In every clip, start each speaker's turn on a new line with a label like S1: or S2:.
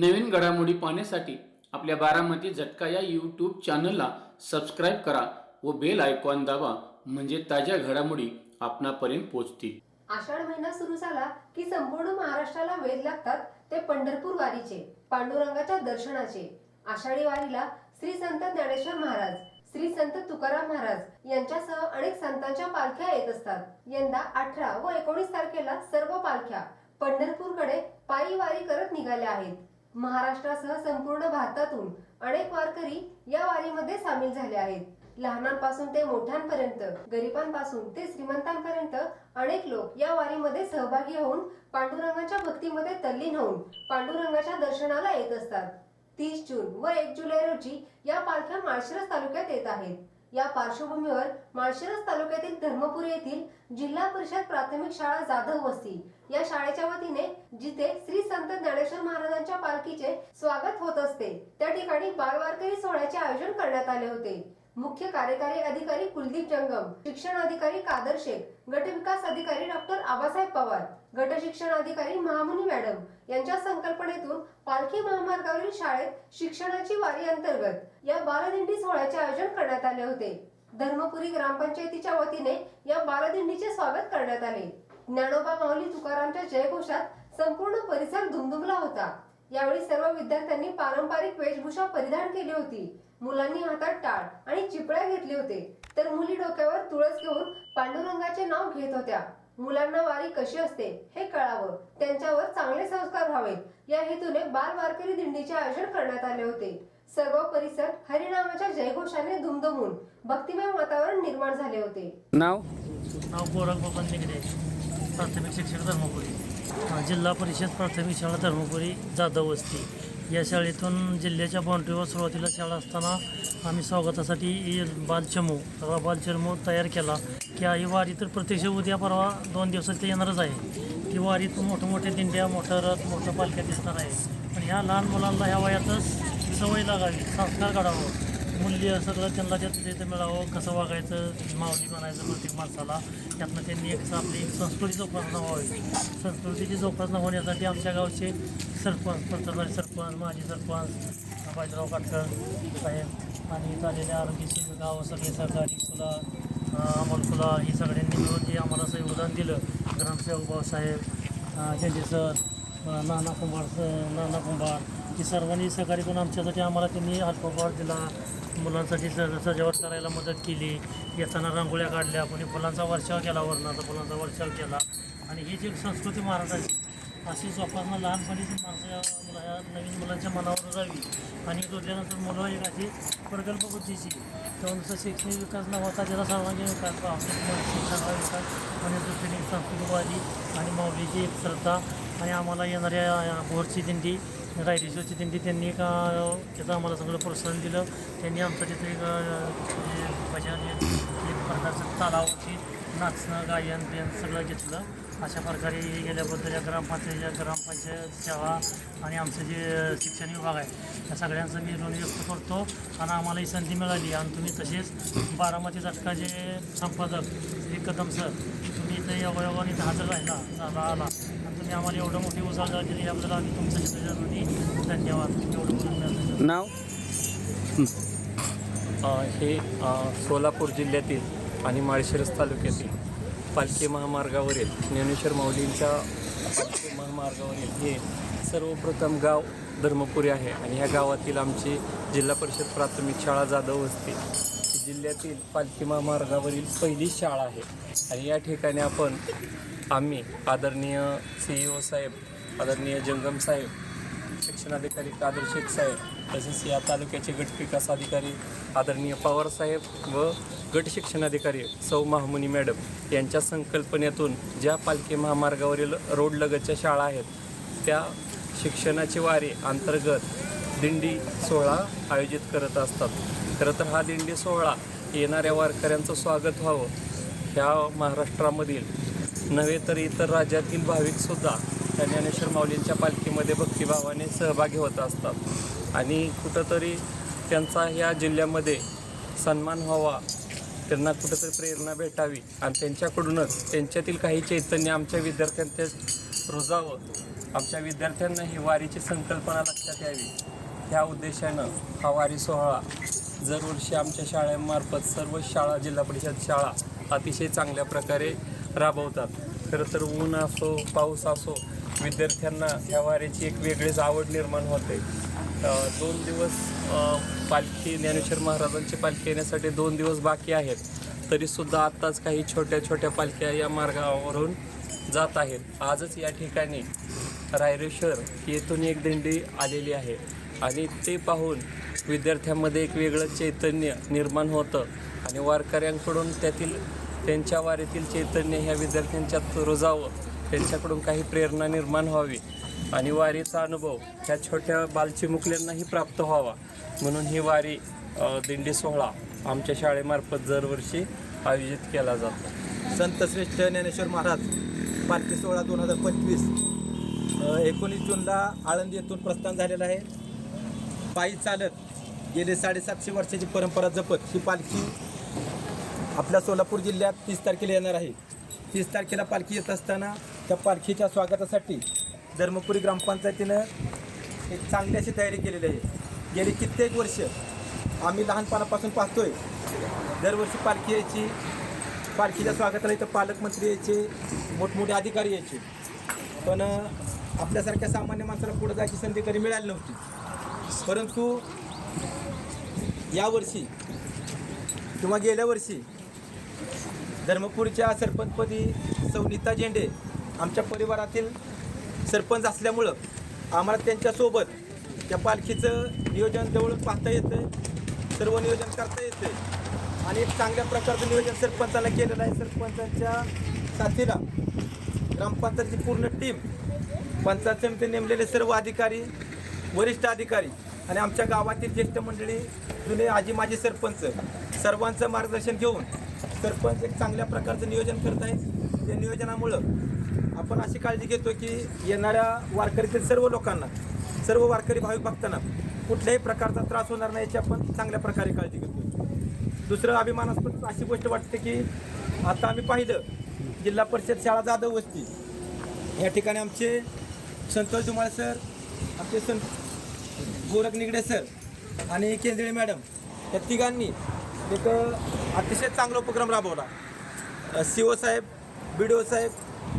S1: नवीन घडामोडी पाहण्यासाठी आपल्या बारामती झटका या यूट्यूब चॅनलला सबस्क्राईब करा व बेल आयकॉन दाबा म्हणजे ताज्या घडामोडी आपणापर्यंत पोहोचतील.
S2: आषाढ महिना सुरू झाला की संपूर्ण महाराष्ट्राला वेध लागतात ते पंढरपूर वारीचे पांडुरंगाच्या दर्शनाचे. आषाढी वारीला श्री संत ज्ञानेश्वर महाराज श्री संत तुकाराम महाराज यांच्यासह अनेक संतांच्या पालख्या येत असतात. यंदा अठरा व एकोणीस तारखेला सर्व पालख्या पंढरपूरकडे पायी वारी करत निघाल्या आहेत. महाराष्ट्रासह संपूर्ण भारतातून अनेक वारकरी या वारीमध्ये सामील झाले आहेत. लहानांपासून ते मोठ्यांपर्यंत गरिबांपासून ते श्रीमंतांपर्यंत अनेक लोक या वारीमध्ये सहभागी होऊन पांडुरंगाच्या भक्तीमध्ये तल्लीन होऊन पांडुरंगाच्या दर्शनाला येत असतात. तीस जून व एक जुलै रोजी या पालख्या माळशिरस तालुक्यात येत आहेत. या पार्श्वभूमीवर माळशिरस तालुक्यातील धर्मपूर येथील जिल्हा परिषद प्राथमिक शाळा जाधव वस्ती या शाळेच्या वतीने जिथे श्री संत ज्ञानेश्वर महाराजांच्या पालखीचे स्वागत होत असते त्या ठिकाणी बालवारकरी सोहळ्याचे आयोजन करण्यात आले होते. मुख्य कार्यकारी अधिकारी कुलदीप जंगम शिक्षण अधिकारी कादर शेख गटविकास अधिकारी डॉक्टर आबासाहेब पवार गट शिक्षण अधिकारी महामुनी मॅडम यांच्या संकल्पनेतून पालखी महामार्गावरील शाळेत शिक्षणाची वारी अंतर्गत या बालदिंडी सोहळ्याचे आयोजन करण्यात आले होते. धर्मपुरी ग्रामपंचायतीच्या वतीने या बालदिंडीचे स्वागत करण्यात आले. ज्ञानोबा माऊली तुकारामच्या जयघोषात संपूर्ण परिसर धुमधुमला होता. यावेळी सर्व विद्यार्थ्यांनी पारंपरिक वेशभूषा परिधान केली होती. मुलांनी हातात टाळ आणि चिपळ्या घेतले होते. तर मुली डोक्यावर तुळस घेऊन पांडुरंगाचे नाव घेत होत्या. मुलांना वारी कशी असते हे कळावं. त्यांच्यावर चांगले संस्कार व्हावेत या हेतूने बाल वारकरी दिंडीचे आयोजन करण्यात आले होते. सर्व परिसर हरिनामाच्या जयघोषाने दुमदुमून भक्तिमय वातावरण निर्माण झाले होते.
S1: नाव?
S3: नाव निगडे प्राथमिक शिक्षक धर्मपुरी. जिल्हा परिषद प्राथमिक शाळा धर्मपुरी जाधव वस्ती. या शाळेतून जिल्ह्याच्या बाउंड्रीवर सुरुवातीला शाळा असताना आम्ही स्वागतासाठी बालचमू सगळा बालचमू तयार केला. की ही वारी तर प्रत्यक्ष उद्या परवा दोन दिवसात ते येणारच आहे. ती वारीत मोठं मोठे दिंड्या मोठ्या रथ मोठ्या पालख्या दिसणार आहे. पण ह्या लहान मुलांना ह्या वयातच सवय लागावी संस्कार काढावं. मूल्य सगळं त्यांना त्यात तिथं मिळावं कसं वागायचं मावजी म्हणायचं प्रत्येक माणसाला त्यातनं त्यांनी एक आपली संस्कृती जोपासना व्हावी. संस्कृतीची जोपासना होण्यासाठी आमच्या गावचे सरपंच पंतप्रधान सरपंच माजी सरपंच बाजीराव काटकर साहेब आणि झालेले आरोग्य शिंदे गाव सगळे सरकारी फुला अमोल फुला ही सगळ्यांनी मिळून जे आम्हाला असं योगदान दिलं. ग्रामसेवक भाऊसाहेब सर नाना कुंभार स- नाना कुंभार ही सर्वांनी सहकारी करून आमच्यासाठी आम्हाला त्यांनी अल्पभार दिला. मुलांसाठी स सजावट करायला मदत केली. येताना रांगोळ्या काढल्या. कोणी फुलांचा वर्षाव केला वर्णाचा फुलांचा वर्षाव केला. आणि ही जी संस्कृती महाराष्ट्राची अशी जोपासना लहानपणीची माणसं या मुला या नवीन मुलांच्या मनावर जावी आणि जोडल्यानंतर मुलं एक अशी प्रकल्प बुद्धीची त्यानुसार शैक्षणिक विकास न होता त्याला सर्वांगीण विकास शिक्षणाचा विकास आणि दुसरी सांस्कृतिकवादी आणि माऊलीची एक श्रद्धा आणि आम्हाला येणाऱ्या भोरची बोरची दिंडी रायरेश्वरची दिंडी त्यांनी का त्याचं आम्हाला सगळं प्रोत्साहन दिलं. त्यांनी आमचं तिथे एक म्हणजे भजन एक एक प्रकारचं तालावरती नाचणं गायन बियन सगळं घेतलं. अशा प्रकारे हे गेल्याबद्दल या ग्रामपंचायत ग्रामपंचायत सेवा आणि आमचं जे शिक्षण विभाग आहे या सगळ्यांचं मी ऋण व्यक्त करतो आणि आम्हाला ही संधी मिळाली. आणि तुम्ही तसेच बारामती झटकाचे संपादक श्री कदम सर तुम्ही इथं योगायोगाने इथं हजर राहिला झाला आला. आणि तुम्ही आम्हाला एवढं मोठी उजाळदार दिली याबद्दल आम्ही तुमचं तिथं ऋणी धन्यवाद. एवढं बोलून
S1: नाव?
S4: हे सोलापूर जिल्ह्यातील आणि माळशिरस तालुक्यातील पालखी महामार्गावरील ज्ञानेश्वर माऊलींच्या पालखी महामार्गावरील हे सर्वप्रथम गाव धर्मपुरी आहे आणि ह्या गावातील आमची जिल्हा परिषद प्राथमिक शाळा जाधव वस्ती ही जिल्ह्यातील पालखी महामार्गावरील पहिली शाळा आहे. आणि या ठिकाणी आपण आम्ही आदरणीय सी ई ओ साहेब आदरणीय जंगम साहेब शिक्षणाधिकारी कादर शेख साहेब तसेच या तालुक्याचे गट विकास अधिकारी आदरणीय पवारसाहेब व गट शिक्षणाधिकारी सौ महामुनी मॅडम यांच्या संकल्पनेतून ज्या पालखी महामार्गावरील रोडलगतच्या शाळा आहेत त्या शिक्षणाची वारी अंतर्गत दिंडी सोहळा आयोजित करत असतात. खरं तर हा दिंडी सोहळा येणाऱ्या वारकऱ्यांचं स्वागत व्हावं. ह्या महाराष्ट्रामधील नव्हे तर इतर राज्यातील भाविकसुद्धा त्या ज्ञानेश्वर माऊलींच्या पालखीमध्ये भक्तिभावाने सहभागी होत असतात. आणि कुठंतरी त्यांचा ह्या जिल्ह्यामध्ये सन्मान व्हावा. त्यांना कुठंतरी प्रेरणा भेटावी. आणि त्यांच्याकडूनच त्यांच्यातील काही चैतन्य आमच्या विद्यार्थ्यांच्या रुजावं. आमच्या विद्यार्थ्यांना ही वारीची संकल्पना लक्षात यावी. ह्या उद्देशानं हा वारी सोहळा दरवर्षी आमच्या शाळेमार्फत सर्व शाळा जिल्हा परिषद शाळा अतिशय चांगल्या प्रकारे राबवतात. खरं तर ऊन असो पाऊस असो विद्यार्थ्यांना ह्या वारीची एक वेगळीच आवड निर्माण होते. दोन दिवस पालखी ज्ञानेश्वर महाराजांची पालखी येण्यासाठी दोन दिवस बाकी आहेत. तरीसुद्धा आत्ताच काही छोट्या छोट्या पालख्या या मार्गावरून जात आहेत. आजच या ठिकाणी रायरेश्वर येथून एक दिंडी आलेली आहे. आणि ते पाहून विद्यार्थ्यांमध्ये एक वेगळं चैतन्य निर्माण होतं. आणि वारकऱ्यांकडून त्यातील त्यांच्या वारीतील चैतन्य ह्या विद्यार्थ्यांच्यात रुजावं त्यांच्याकडून काही प्रेरणा निर्माण व्हावी. आणि वारीचा अनुभव ह्या छोट्या बालचिमुकल्यांनाही प्राप्त व्हावा. म्हणून ही वारी दिंडी सोहळा आमच्या शाळेमार्फत दरवर्षी आयोजित केला जातो.
S5: संत श्रेष्ठ ज्ञानेश्वर महाराज पालखी सोहळा दोन हजार पंचवीस एकोणीस जूनला आळंदी येथून प्रस्थान झालेलं आहे. पायी चालत गेले साडेसातशे वर्षाची परंपरा जपत ही पालखी आपल्या सोलापूर जिल्ह्यात तीस तारखेला येणार आहे. तीस तारखेला पालखी येत असताना त्या पालखीच्या स्वागतासाठी धर्मपुरी ग्रामपंचायतीनं एक चांगली अशी तयारी केलेली आहे. गेली कित्येक वर्ष आम्ही लहानपणापासून पाहतोय. दरवर्षी पालखी यायची पालखीच्या स्वागताला इथं पालकमंत्री यायचे मोठमोठे अधिकारी यायचे. पण आपल्यासारख्या सामान्य माणसाला पुढे जायची संधी कधी मिळाली नव्हती. परंतु यावर्षी किंवा गेल्या वर्षी धर्मपूरच्या सरपंचपदी सौनीता झेंडे आमच्या परिवारातील सरपंच असल्यामुळं आम्हाला त्यांच्यासोबत त्या पालखीचं नियोजन जवळून पाहता येतं सर्व नियोजन करता येतं आणि एक चांगल्या प्रकारचं नियोजन सरपंचाला केलेलं आहे. सरपंचांच्या साथीला ग्रामपंचायतची पूर्ण टीम पंचायत समिती नेमलेले सर्व अधिकारी वरिष्ठ अधिकारी आणि आमच्या गावातील ज्येष्ठ मंडळी जुने आजी माजी सरपंच सर्वांचं मार्गदर्शन घेऊन सरपंच एक चांगल्या प्रकारचं नियोजन करत आहेत त्या नियोजनामुळं आपण अशी काळजी घेतो की येणाऱ्या वारकरीतील सर्व लोकांना सर्व वारकरी भाविक भक्तांना कुठल्याही प्रकारचा त्रास होणार नाही याची आपण चांगल्या प्रकारे काळजी घेतो दुसरं अभिमानास्पद अशी गोष्ट वाटते की आता आम्ही पाहिलं जिल्हा परिषद शाळा जाधव वस्ती. या ठिकाणी आमचे संतोष धुमाळ सर आमचे संत गोरख निगडे सर आणि केंद्रीय मॅडम या तिघांनी एक अतिशय चांगला उपक्रम राबवला. सी ओ साहेब बी डी ओ साहेब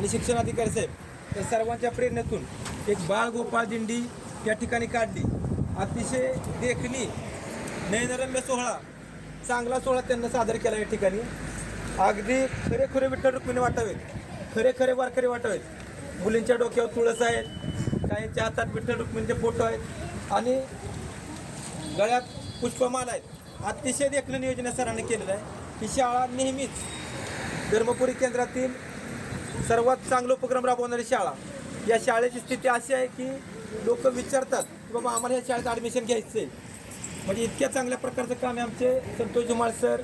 S5: आणि शिक्षण अधिकारी साहेब या सर्वांच्या प्रेरणेतून एक बाळगोपाळ दिंडी या ठिकाणी काढली. अतिशय देखणी नयनरम्य सोहळा चांगला सोहळा त्यांना सादर केला या ठिकाणी. अगदी खरे खरे विठ्ठल रुक्मिणी वाटावेत खरे खरे वारकरी वाटावेत मुलींच्या डोक्यावर तुळस आहेत काहींच्या हातात विठ्ठल रुक्मिणीचे फोटो आहेत आणि गळ्यात पुष्पमाल आहेत. अतिशय देखणं नियोजन सरांनी केलेलं आहे. ही शाळा नेहमीच धर्मपुरी केंद्रातील सर्वात चांगला उपक्रम राबवणारी शाळा. या शाळेची स्थिती अशी आहे की लोक विचारतात की बाबा आम्हाला या शाळेत ॲडमिशन घ्यायचं आहे म्हणजे इतक्या चांगल्या प्रकारचं काम आहे आमचे. Santosh Dhumal sir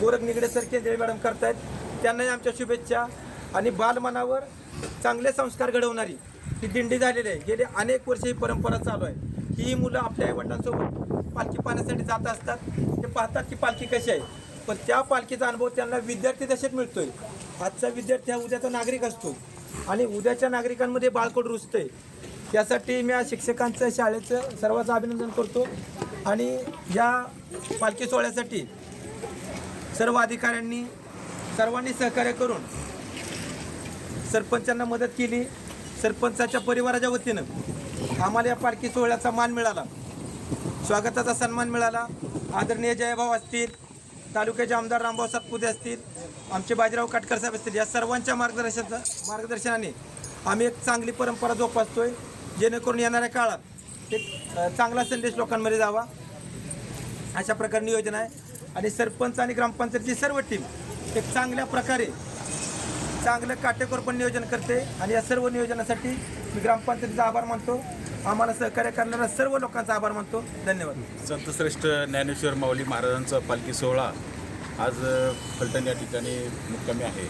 S5: Gorakh Nigade sir Kendre madam करतायत. त्यांनाही आमच्या शुभेच्छा. आणि बालमनावर चांगले संस्कार घडवणारी ही दिंडी झालेली आहे. गेले अनेक वर्ष ही परंपरा चालू आहे. ही मुलं आपल्या आईवडिलांसोबत पालखी पाहण्यासाठी जात असतात. ते पाहतात की पालखी कशी आहे. पण त्या पालखीचा अनुभव त्यांना विद्यार्थी दशेत मिळतोय. आजचा विद्यार्थी हा उद्याचा नागरिक असतो. आणि उद्याच्या नागरिकांमध्ये बाळकोड रुजतंय. यासाठी मी या शिक्षकांचं शाळेचं सर्वांचं अभिनंदन करतो. आणि या पालखी सोहळ्यासाठी सर्व अधिकाऱ्यांनी सर्वांनी सहकार्य करून सरपंचांना मदत केली. सरपंचाच्या परिवाराच्या वतीनं आम्हाला या पालखी सोहळ्याचा मान मिळाला. स्वागताचा सन्मान मिळाला. आदरणीय जयभाव असतील तालुक्याचे आमदार रामभाऊ सातपुते असतील आमचे बाजीराव काटकर साहेब असतील या सर्वांच्या मार्गदर्शना मार्गदर्शनाने आम्ही एक चांगली परंपरा जोपासतोय जेणेकरून येणाऱ्या काळात एक चांगला संदेश लोकांमध्ये जावा. अशा प्रकारे नियोजन आहे. आणि सरपंच आणि ग्रामपंचायतची सर्व टीम एक चांगल्या प्रकारे चांगलं काटेकोरपण नियोजन करते. आणि या सर्व नियोजनासाठी मी ग्रामपंचायतीचा आभार मानतो. आम्हाला सहकार्य करणाऱ्या सर्व लोकांचा आभार मानतो. धन्यवाद.
S6: संतश्रेष्ठ ज्ञानेश्वर माऊली महाराजांचा पालखी सोहळा आज फलटण या ठिकाणी मुक्कामी आहे.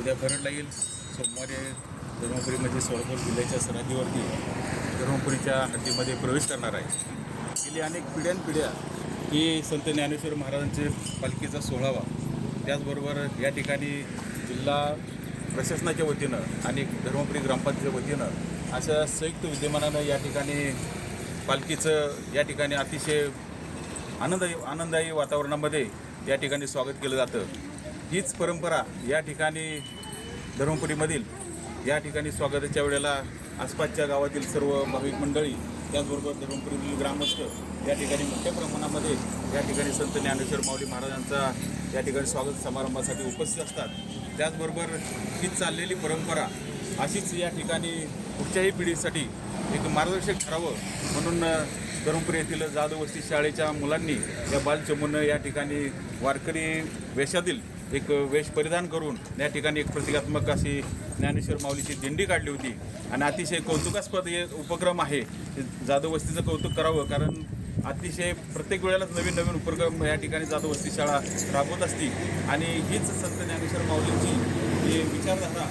S6: उद्या भरणला येईल. सोमवारी धर्मपुरी म्हणजे सोलापूर जिल्ह्याच्या सरहद्दीवरती धर्मपुरीच्या हद्दीमध्ये प्रवेश करणार आहे. गेली अनेक पिढ्यानपिढ्या ही संत ज्ञानेश्वर महाराजांचे पालखीचा सोहळावा. त्याचबरोबर या ठिकाणी जिल्हा प्रशासनाच्या वतीनं आणि धर्मपुरी ग्रामपंचायतीच्या वतीनं अशा संयुक्त विद्यमानानं या ठिकाणी पालखीचं या ठिकाणी अतिशय आनंददायी आनंददायी वातावरणामध्ये या ठिकाणी स्वागत केलं जातं. हीच परंपरा या ठिकाणी धर्मपुरीमधील या ठिकाणी स्वागताच्या वेळेला आसपासच्या गावातील सर्व भाविक मंडळी त्याचबरोबर धर्मपुरीतील ग्रामस्थ या ठिकाणी मोठ्या प्रमाणामध्ये या ठिकाणी संत ज्ञानेश्वर माऊली महाराजांचा या ठिकाणी स्वागत समारंभासाठी उपस्थित असतात. त्याचबरोबर हीच चाललेली परंपरा अशीच या ठिकाणी पुढच्याही पिढीसाठी एक मार्गदर्शक ठरावं म्हणून अ, धर्मपुरी येथील जाधव वस्ती शाळेच्या मुलांनी या बालचमूनं या ठिकाणी वारकरी वेशातील एक वेश परिधान करून या ठिकाणी एक प्रतिकात्मक अशी ज्ञानेश्वर माऊलीची दिंडी काढली होती. आणि अतिशय कौतुकास्पद हे उपक्रम आहे. जाधव वस्तीचं कौतुक करावं कारण अतिशय प्रत्येक वेळेलाच नवीन नवीन उपक्रम या ठिकाणी जाधव वस्ती शाळा राबवत असती. आणि हीच संत ज्ञानेश्वर माऊलींची ही विचारधारा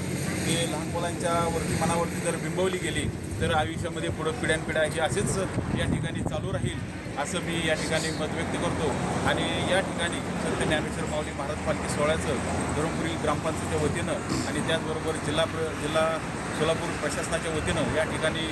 S6: हे लहान मुलांच्या वरती मनावरती जर बिंबवली गेली तर आयुष्यामध्ये पुढं पिढ्यानपिढ्या हे असेच या ठिकाणी चालू राहील असं मी या ठिकाणी मत व्यक्त करतो. आणि या ठिकाणी संत ज्ञानेश्वर माऊली महाराज पालखी सोहळ्याचं धर्मपुरी ग्रामपंचायतीच्या वतीनं आणि त्याचबरोबर जिल्हा प्र जिल्हा सोलापूर प्रशासनाच्या वतीनं या ठिकाणी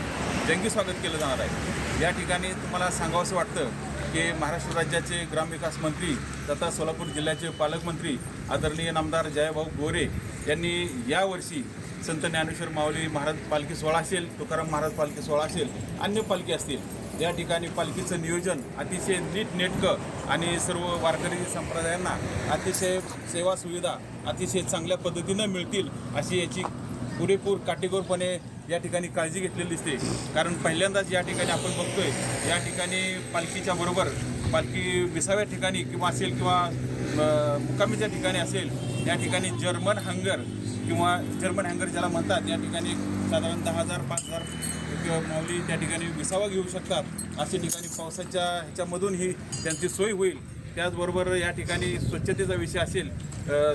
S6: जंगी स्वागत केलं जाणार आहे. या ठिकाणी तुम्हाला सांगावंसं वाटतं की महाराष्ट्र राज्याचे ग्रामविकास मंत्री तथा सोलापूर जिल्ह्याचे पालकमंत्री आदरणीय नामदार जयभाऊ गोरे यांनी यावर्षी संत ज्ञानेश्वर माऊली महाराज पालखी सोहळा असेल तुकाराम महाराज पालखी सोहळा असेल अन्य पालखी असतील या ठिकाणी पालखीचं नियोजन अतिशय नीटनेटकं आणि सर्व वारकरी संप्रदायांना अतिशय सेवा सुविधा अतिशय चांगल्या पद्धतीनं मिळतील अशी याची पुरेपूर काटेकोरपणे या ठिकाणी काळजी घेतलेली दिसते. कारण पहिल्यांदाच या ठिकाणी आपण बघतोय या ठिकाणी पालखीच्या बरोबर पालखी विसाव्या ठिकाणी किंवा असेल किंवा मुकामीच्या मुक्कामीच्या ठिकाणी असेल या ठिकाणी जर्मन हंगर किंवा जर्मन हँगर ज्याला म्हणतात या ठिकाणी साधारण दहा हजार पाच हजार किंवा माऊली त्या ठिकाणी विसावा घेऊ शकतात. अशा ठिकाणी पावसाच्या ह्याच्यामधून ही त्यांची सोय होईल. त्याचबरोबर या ठिकाणी स्वच्छतेचा विषय असेल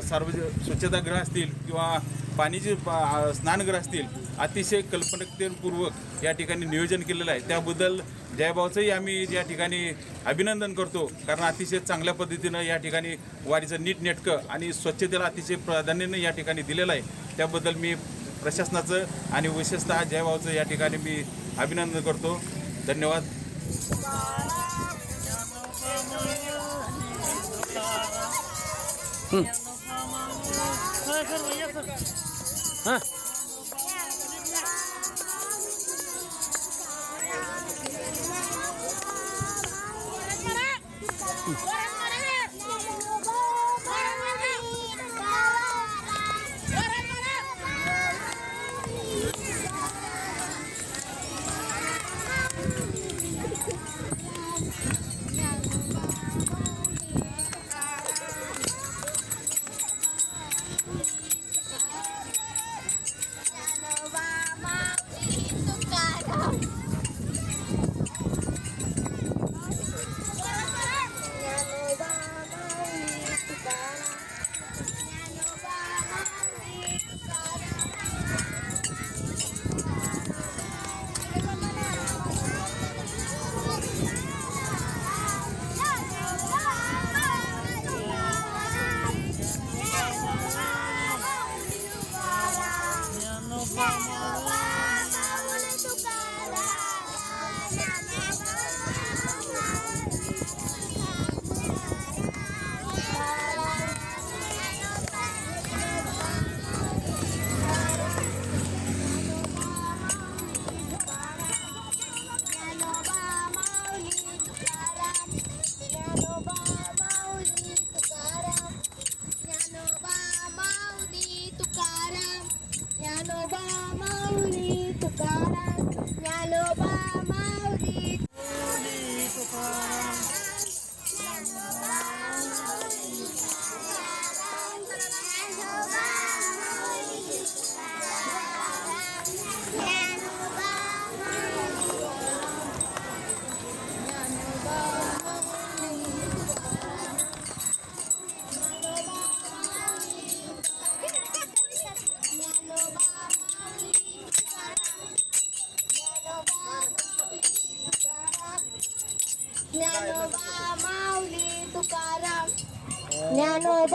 S6: सार्वज स्वच्छतागृह असतील किंवा पाणीचे स्नानगृह असतील अतिशय कल्पनापूर्वक या ठिकाणी नियोजन केलेलं आहे. त्याबद्दल जयभावचंही आम्ही या ठिकाणी अभिनंदन करतो. कारण अतिशय चांगल्या पद्धतीनं या ठिकाणी वारीचं नीटनेटकं आणि स्वच्छतेला अतिशय प्राधान्यानं या ठिकाणी दिलेलं आहे. त्याबद्दल मी प्रशासनाचं आणि विशेषतः जयभावचं या ठिकाणी मी अभिनंदन करतो. धन्यवाद.
S1: हां.